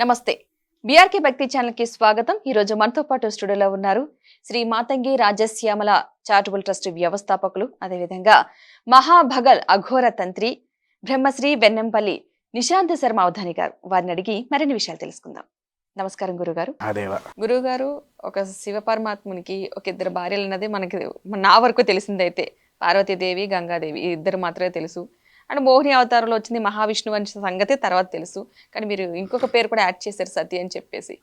నమస్తే. బీఆర్కే భక్తి ఛానల్కి స్వాగతం. ఈ రోజు మనతో పాటు స్టూడియోలో ఉన్నారు శ్రీ మాతంగి రాజశ్యామల చారిటబుల్ ట్రస్ట్ వ్యవస్థాపకులు అదేవిధంగా మహాభగల్ అఘోర తంత్రి బ్రహ్మశ్రీ వెన్నెంపల్లి నిశాంత్ శర్మ అవధాని గారు. వారిని అడిగి మరిన్ని విషయాలు తెలుసుకుందాం. నమస్కారం గురుగారు. అదేవా. గురువుగారు ఒక శివ పరమాత్మునికి ఒక ఇద్దరు భార్యలు అన్నది మనకి నా వరకు తెలిసిందైతే. పార్వతీదేవి గంగాదేవి ఇద్దరు మాత్రమే తెలుసు. అండ్ మోహిని అవతారంలో వచ్చింది మహావిష్ణువు అనే సంగతి తర్వాత తెలుసు. కానీ మీరు ఇంకొక పేరు కూడా యాడ్ చేశారు సతీ అని చెప్పేసి.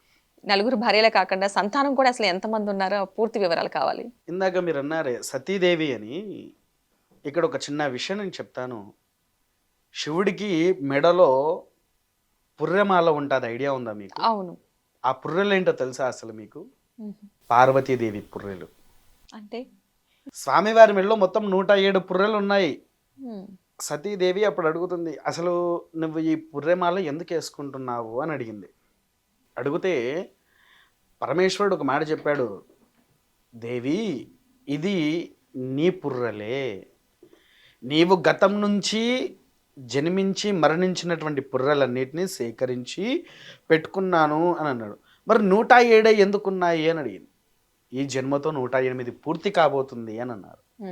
నలుగురు భార్యలే కాకుండా సంతానం కూడా అసలు ఎంతమంది ఉన్నారో పూర్తి వివరాలు కావాలి. ఇందాక మీరు అన్నారే సతీదేవి అని ఇక్కడ ఒక చిన్న విషయం నేను చెప్తాను. శివుడికి మెడలో పుర్రెమాల ఉంటుంది ఐడియా ఉందా మీకు? అవును. ఆ పుర్రెలు ఏంటో తెలుసా అసలు మీకు. పార్వతీదేవి పుర్రెలు. అంటే? స్వామివారి మెడలో మొత్తం నూట ఏడు పుర్రెలు ఉన్నాయి. సతీదేవి అప్పుడు అడుగుతుంది అసలు నువ్వు ఈ పుర్రెమాల ఎందుకు వేసుకుంటున్నావు? అని అడిగింది. అడిగితే పరమేశ్వరుడు ఒక మాట చెప్పాడు దేవి ఇది నీ పుర్రలే. నీవు గతం నుంచి జన్మించి మరణించినటువంటి పుర్రలన్నిటినీ సేకరించి పెట్టుకున్నాను అని అన్నాడు. మరి నూట ఏడే ఎందుకున్నాయి? అని అడిగింది. ఈ జన్మతో నూట ఎనిమిది పూర్తి కాబోతుంది అని అన్నారు.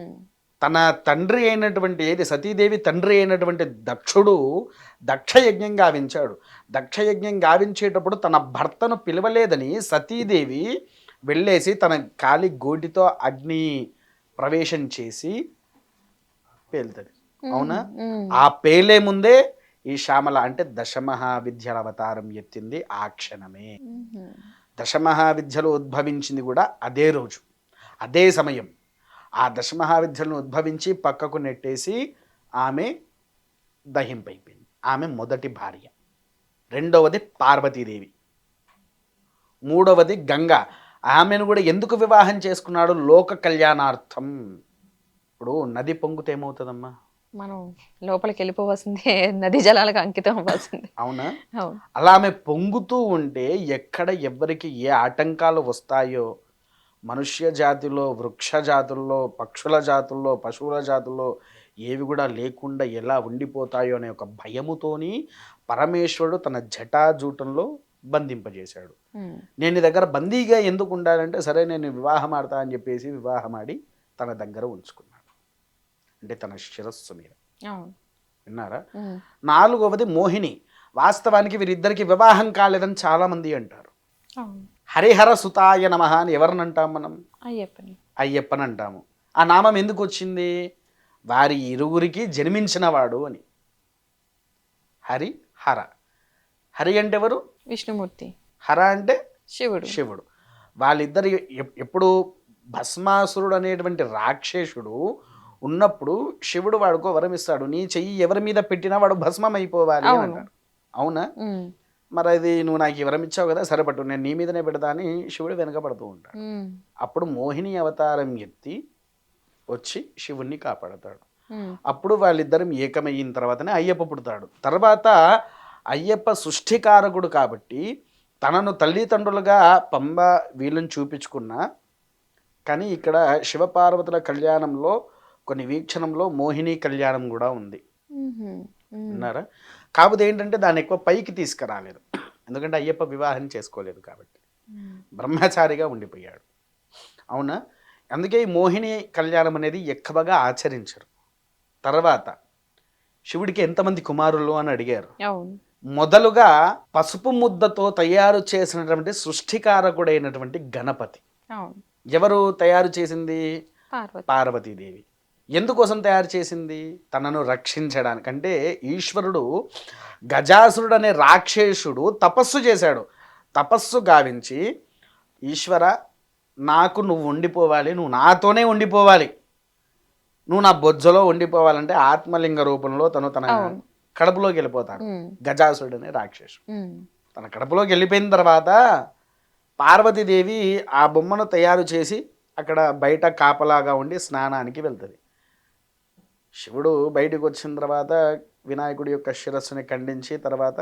తన తండ్రి అయినటువంటి ఏది? సతీదేవి తండ్రి అయినటువంటి దక్షుడు దక్షయజ్ఞం గావించాడు. దక్షయజ్ఞం గావించేటప్పుడు తన భర్తను పిలవలేదని సతీదేవి వెళ్ళేసి తన కాలి గోటితో అగ్ని ప్రవేశం చేసి పేలుతుంది. అవునా. ఆ పేలే ముందే ఈ శ్యామల అంటే దశమహావిద్యల అవతారం ఎత్తింది ఆ క్షణమే. దశమహావిద్యలు ఉద్భవించింది కూడా అదే రోజు. అదే సమయం. ఆ దశమహావిద్యలను ఉద్భవించి పక్కకు నెట్టేసి ఆమె దహింపైపోయింది. ఆమె మొదటి భార్య. రెండవది పార్వతీదేవి. మూడవది గంగ. ఆమెను కూడా ఎందుకు వివాహం చేసుకున్నాడు? లోక కళ్యాణార్థం. ఇప్పుడు నది పొంగితే ఏమవుతుందమ్మా? మనం లోపలికి వెళ్ళిపోవాల్సిందే నదీ జలాలకు అంకితం అవ్వాల్సిందే. అవునా? అవును. అలా ఆమె పొంగుతూ ఉంటే ఎక్కడ ఎవరికి ఏ ఆటంకాలు వస్తాయో మనుష్య జాతిలో వృక్ష జాతుల్లో పక్షుల జాతుల్లో పశువుల జాతుల్లో ఏవి కూడా లేకుండా ఎలా ఉండిపోతాయో అనే ఒక భయముతోని పరమేశ్వరుడు తన జటాజూటంలో బంధింపజేశాడు. నేను నీ దగ్గర బందీగా ఎందుకు ఉండాలంటే సరే నేను వివాహం ఆడతా అని చెప్పేసి వివాహం ఆడి తన దగ్గర ఉంచుకున్నాడు. అంటే తన శిరస్సు మీద. విన్నారా. నాలుగవది మోహిని. వాస్తవానికి వీరిద్దరికి వివాహం కాలేదని చాలామంది అంటారు. హరిహర సుతాయ నమ అని ఎవరిని అంటాం మనం? అయ్యప్పని. అయ్యప్పని అంటాము. ఆ నామం ఎందుకు వచ్చింది? వారి ఇరువురికి జన్మించినవాడు అని. హరి హర హరి అంటే ఎవరు? విష్ణుమూర్తి. హర అంటే శివుడు. శివుడు. వాళ్ళిద్దరు ఎప్- ఎప్పుడు భస్మాసురుడు అనేటువంటి రాక్షసుడు ఉన్నప్పుడు శివుడు వాడికో వరం ఇస్తాడు. నీ చెయ్యి ఎవరి మీద పెట్టినా వాడు భస్మం అయిపోవాలి అని అవును. మరి అది నువ్వు నాకు ఈ వరం ఇచ్చావు కదా సరేపట్టు నేను నీ మీదనే పెడతా అని శివుడు వెనకబడుతూ ఉంటాడు. అప్పుడు మోహిని అవతారం ఎత్తి వచ్చి శివుణ్ణి కాపాడతాడు. అప్పుడు వాళ్ళిద్దరం ఏకమయ్యిన తర్వాతనే అయ్యప్ప పుడతాడు. తర్వాత అయ్యప్ప సృష్టికారకుడు కాబట్టి తనను తల్లిదండ్రులుగా పంబ వీళ్ళని చూపించుకున్నా కానీ ఇక్కడ శివపార్వతుల కళ్యాణంలో కొన్ని వీక్షణంలో మోహిని కళ్యాణం కూడా ఉంది. విన్నారా? కాకపోతే ఏంటంటే దాన్ని ఎక్కువ పైకి తీసుకురాలేదు. ఎందుకంటే అయ్యప్ప వివాహం చేసుకోలేదు కాబట్టి. బ్రహ్మచారిగా ఉండిపోయాడు. అవునా? అందుకే ఈ మోహిని కళ్యాణం అనేది ఎక్కువగా ఆచరించరు. తర్వాత శివుడికి ఎంతమంది కుమారులు అని అడిగారు. మొదలుగా పసుపు ముద్దతో తయారు చేసినటువంటి సృష్టికారకుడైనటువంటి గణపతి. ఎవరు తయారు చేసింది? పార్వతి. పార్వతీదేవి. ఎందుకోసం తయారు చేసింది? తనను రక్షించడానికి. అంటే ఈశ్వరుడు గజాసురుడు అనే రాక్షసుడు తపస్సు చేశాడు. తపస్సు గావించి ఈశ్వర నాకు నువ్వు ఉండిపోవాలి. నువ్వు నాతోనే ఉండిపోవాలి. నువ్వు నా బొజ్జలో ఉండిపోవాలంటే ఆత్మలింగ రూపంలో తను తన. కడుపులోకి వెళ్ళిపోతాడు. గజాసురుడు అనే రాక్షసుడు. తన కడుపులోకి వెళ్ళిపోయిన తర్వాత పార్వతీదేవి ఆ బొమ్మను తయారు చేసి అక్కడ బయట కాపలాగా ఉండి స్నానానికి వెళ్తుంది. శివుడు బయటకు వచ్చిన తర్వాత వినాయకుడి యొక్క శిరస్సుని ఖండించి తర్వాత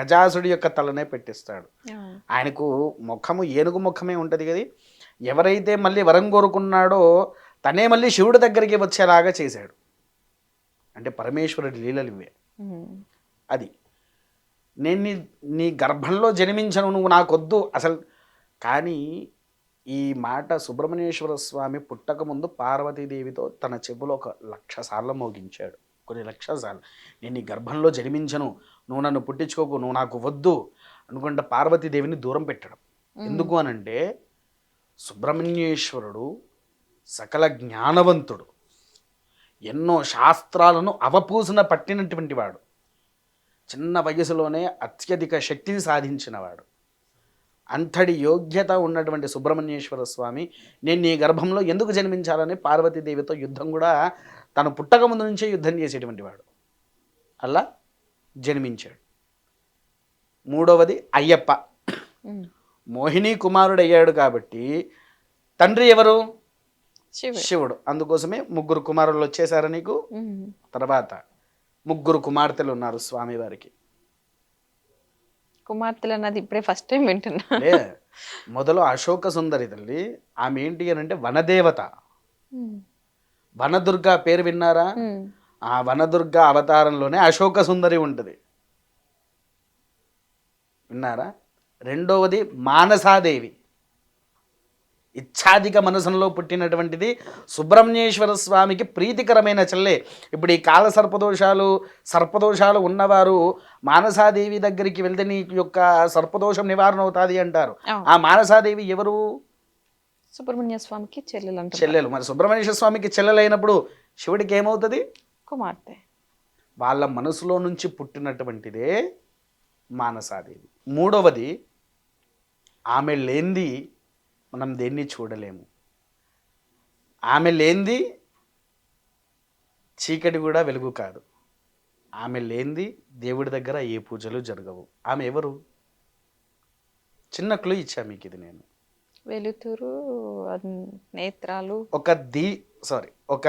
గజాసుడి యొక్క తలనే పెట్టిస్తాడు. ఆయనకు ముఖము ఏనుగు ముఖమే ఉంటుంది కదా. ఎవరైతే మళ్ళీ వరం కోరుకున్నాడో తనే మళ్ళీ శివుడి దగ్గరికి వచ్చేలాగా చేశాడు. అంటే పరమేశ్వరుడి లీలలు ఇవే. అది. నేను నీ నీ గర్భంలో జన్మించను నువ్వు నాకొద్దు అసలు కానీ ఈ మాట సుబ్రహ్మణ్యేశ్వర స్వామి పుట్టకముందు పార్వతీదేవితో తన చెవులో ఒక లక్ష సార్లు మోగించాడు. కొన్ని లక్షల సార్లు నేను నీ గర్భంలో జన్మించను. నువ్వు నన్ను పుట్టించుకోకు. నువ్వు నాకు వద్దు అనుకుంటే పార్వతీదేవిని దూరం పెట్టడం. ఎందుకు అనంటే సుబ్రహ్మణ్యేశ్వరుడు సకల జ్ఞానవంతుడు. ఎన్నో శాస్త్రాలను అవపూసన పట్టినటువంటి వాడు. చిన్న వయసులోనే అత్యధిక శక్తిని సాధించినవాడు. అంతటి యోగ్యత ఉన్నటువంటి సుబ్రహ్మణ్యేశ్వర స్వామి. నేను నీ గర్భంలో ఎందుకు జన్మించాలని పార్వతీదేవితో యుద్ధం కూడా తను పుట్టక ముందు నుంచే యుద్ధం చేసేటువంటి వాడు. అలా జన్మించాడు. మూడవది అయ్యప్ప. మోహిని కుమారుడు అయ్యాడు కాబట్టి తండ్రి ఎవరు? శివుడు. అందుకోసమే ముగ్గురు కుమారులు వచ్చేసారా నీకు. తర్వాత ముగ్గురు కుమార్తెలు ఉన్నారు స్వామివారికి కుమార్తెలు అన్నది ఇప్పుడే ఫస్ట్ టైం వింటున్నా. మొదలు అశోక సుందరి తల్లి ఆమె ఏంటి అని అంటే వనదేవత. వనదుర్గ పేరు విన్నారా. ఆ వనదుర్గ అవతారంలోనే అశోక సుందరి ఉంటుంది. విన్నారా? రెండవది మానసాదేవి. ఇచ్ఛాధిక మనసులో పుట్టినటువంటిది సుబ్రహ్మణ్యేశ్వర స్వామికి ప్రీతికరమైన చెల్లె. ఇప్పుడు ఈ కాల సర్పదోషాలు సర్పదోషాలు ఉన్నవారు మానసాదేవి దగ్గరికి వెళ్తే నీ యొక్క సర్పదోషం నివారణ అవుతుంది అంటారు. ఆ మానసాదేవి ఎవరు? సుబ్రహ్మణ్య స్వామికి చెల్లెలు చెల్లెలు. మరి సుబ్రహ్మణ్యేశ్వర స్వామికి చెల్లెలైనప్పుడు శివుడికి ఏమవుతుంది? కుమార్తె. వాళ్ళ మనసులో నుంచి పుట్టినటువంటిదే మానసాదేవి. మూడవది ఆమె లేనిది మనం దేన్ని చూడలేము. ఆమె లేనిది చీకటి కూడా వెలుగు కాదు. ఆమె లేనిది దేవుడి దగ్గర ఏ పూజలు జరగవు. ఆమె ఎవరు? చిన్న క్లూ ఇచ్చా మీకు ఇది నేను. వెలుతురు నేత్రాలు. ఒక దీ సారీ ఒక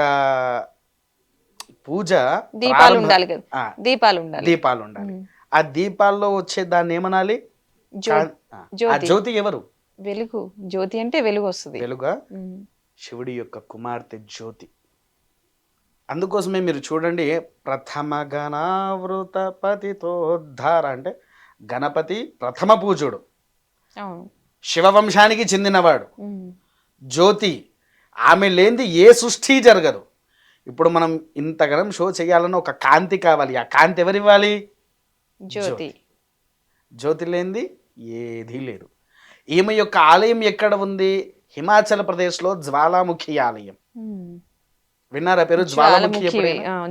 పూజ దీపాలు ఉండాలి కదా. దీపాలు ఉండాలి. దీపాలు ఉండాలి. ఆ దీపాల్లో వచ్చే దాన్ని ఏమనాలి. జ్యోతి ఎవరు? వెలుగు జ్యోతి అంటే వెలుగు? వస్తుంది వెలుగా. శివుడి యొక్క కుమార్తె జ్యోతి. అందుకోసమే మీరు చూడండి ప్రథమ గణావృత పతితోద్ధార అంటే గణపతి ప్రథమ పూజుడు. శివవంశానికి చెందినవాడు. జ్యోతి ఆమె లేనిది ఏ సృష్టి జరగదు. ఇప్పుడు మనం ఇంతగనం షో చేయాలన్న ఒక కాంతి కావాలి. ఆ కాంతి ఎవరివ్వాలి? జ్యోతి. జ్యోతి లేనిది ఏదీ లేదు. ఈమె యొక్క ఆలయం ఎక్కడ ఉంది? హిమాచల్ ప్రదేశ్లో జ్వాలాముఖి ఆలయం. విన్నారా పేరు? జ్వాలాముఖి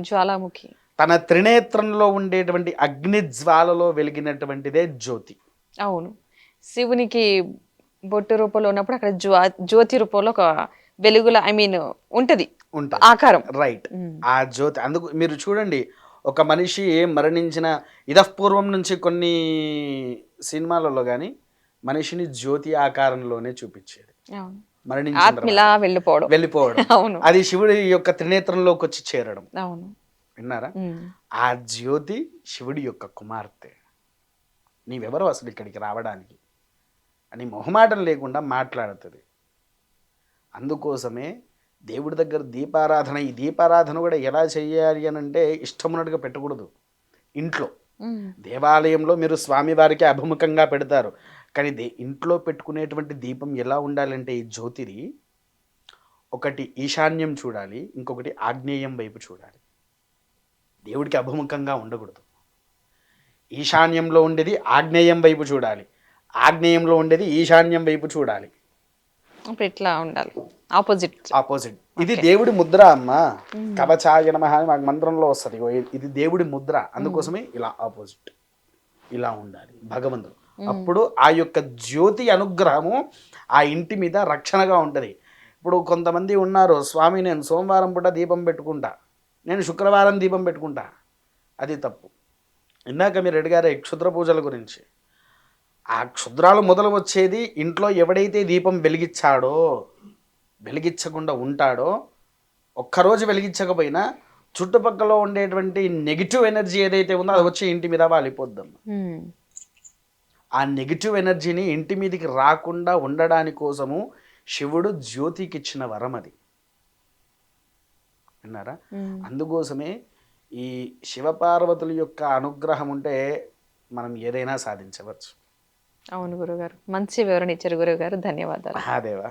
జ్వాలాముఖి తన త్రినేత్రంలో ఉండేటువంటి అగ్ని జ్వాలలో వెలిగినటువంటిదే జ్యోతి. అవును. శివునికి బొట్టు రూపంలో ఉన్నప్పుడు అక్కడ జ్యోతి రూపంలో ఒక వెలుగుల ఐ మీన్ ఉంటది. ఆకారం. రైట్. ఆ జ్యోతి అందుకు మీరు చూడండి ఒక మనిషి మరణించిన ఇదపూర్వం నుంచి కొన్ని సినిమాలలో కానీ మనిషిని జ్యోతి ఆకారంలోనే చూపించేది. మరణించిన వెళ్ళిపోవడం. వెళ్ళిపోవడం. అవును. అది శివుడి యొక్క త్రినేత్రంలోకి వచ్చి చేరడం. అవును. విన్నారా. ఆ జ్యోతి శివుడి యొక్క కుమార్తె. నీవెవరు అసలు ఇక్కడికి రావడానికి? అని మొహమాటం లేకుండా మాట్లాడుతుంది. అందుకోసమే దేవుడి దగ్గర దీపారాధన ఈ దీపారాధన కూడా ఎలా చేయాలి అని అంటే ఇష్టమున్నట్టుగా పెట్టకూడదు. ఇంట్లో. దేవాలయంలో మీరు స్వామివారికి అభిముఖంగా పెడతారు. కానీ దే ఇంట్లో పెట్టుకునేటువంటి దీపం ఎలా ఉండాలంటే ఈ జ్యోతిని ఒకటి ఈశాన్యం చూడాలి ఇంకొకటి ఆగ్నేయం వైపు చూడాలి. దేవుడికి అభిముఖంగా ఉండకూడదు. ఈశాన్యంలో ఉండేది ఆగ్నేయం వైపు చూడాలి. ఆగ్నేయంలో ఉండేది ఈశాన్యం వైపు చూడాలి. ఇట్లా ఉండాలి. ఆపోజిట్ ఆపోజిట్ ఇది దేవుడి ముద్ర అమ్మ. కవచాయ నమః అని మాకు మంత్రంలో వస్తుంది. ఇది దేవుడి ముద్ర. అందుకోసమే ఇలా ఆపోజిట్ ఇలా ఉండాలి. భగవంతుడు. అప్పుడు ఆ యొక్క జ్యోతి అనుగ్రహము ఆ ఇంటి మీద రక్షణగా ఉంటుంది. ఇప్పుడు కొంతమంది ఉన్నారు స్వామి నేను సోమవారం పూట దీపం పెట్టుకుంటా. నేను శుక్రవారం దీపం పెట్టుకుంటా. అది తప్పు. ఇందాక మీరు అడిగారు ఈ క్షుద్ర పూజల గురించి. ఆ క్షుద్రాలు మొదలు వచ్చేది ఇంట్లో ఎవడైతే దీపం వెలిగించాడో వెలిగించకుండా ఉంటాడో ఒక్కరోజు వెలిగించకపోయినా చుట్టుపక్కల ఉండేటువంటి నెగిటివ్ ఎనర్జీ ఏదైతే ఉందో అది వచ్చి ఇంటి మీద వాలిపోద్దాం. ఆ నెగిటివ్ ఎనర్జీని ఇంటి మీదకి రాకుండా ఉండడాని కోసము శివుడు జ్యోతికి ఇచ్చిన వరం అది. విన్నారా. అందుకోసమే ఈ శివపార్వతుల యొక్క అనుగ్రహం ఉంటే మనం ఏదైనా సాధించవచ్చు. అవును గురుగారు. మంచి వివరణ ఇచ్చారు గురుగారు. ధన్యవాదాలు. మహాదేవ.